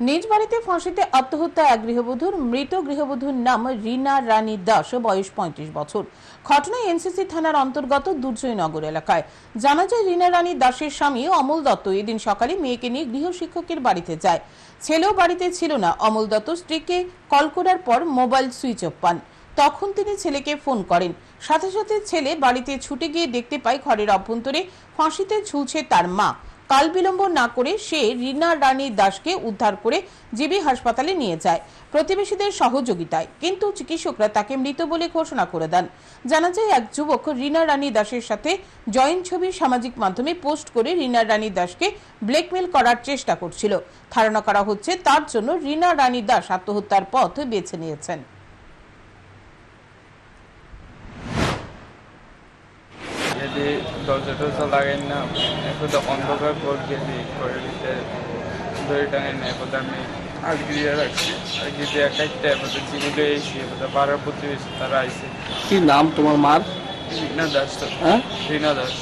নিজ বাড়িতে ফাঁসিতে আত্মহত্যা এক গৃহবধূর, মৃত গৃহবধূর নাম রিনা রানী দাস, বয়স পঁয়ত্রিশ বছর। ঘটনায় এনসিসি থানার অন্তর্গত দুর্জয়নগর এলাকায়। জানা যায়, রিনা রানী দাসের স্বামী অমল দত্ত এদিন সকালে মেয়েকে নিয়ে গৃহ শিক্ষকের বাড়িতে যায়। ছেলেও বাড়িতে ছিল না। অমল দত্ত স্ত্রীকে কল করার পর মোবাইল সুইচ অফ পান। তখন তিনি ছেলেকে ফোন করেন। সাথে সাথে ছেলে বাড়িতে ছুটে গিয়ে দেখতে পায়, ঘরের অভ্যন্তরে ফাঁসিতে ঝুলছে তার মা। কাল বিলম্ব না করে সে রিনা রানী দাসকে উদ্ধার করে জিবি হাসপাতালে নিয়ে যায়। প্রতিবেশীদের সহযোগিতায়, কিন্তু চিকিৎসকরা তাকে মৃত বলে ঘোষণা করে দেন। জানা যায়, এক যুবক রিনা রানী দাসের সাথে জয়েন্ট ছবি সামাজিক মাধ্যমে পোস্ট করে রিনা রানী দাসকে ব্ল্যাকমেল করার চেষ্টা করছিল। ধারণা করা হচ্ছে, তার জন্য রিনা রানী দাস আত্মহত্যার পথ বেছে নিয়েছেন। যদি দরজা টরজা লাগাই না এখন অন্ধকার পর গেছি ঘরের ভিতরে দড়ি টাঙাই না এবার আমি আর গিয়ে রাখছি। আজকে দিয়ে কাটতে এবার জীবিকা এসে এবার পাড়ার প্রতিবেশী তারা আইসে কি নাম তোমার মার? রীনা দাস হ্যাঁ? রীনা দাস।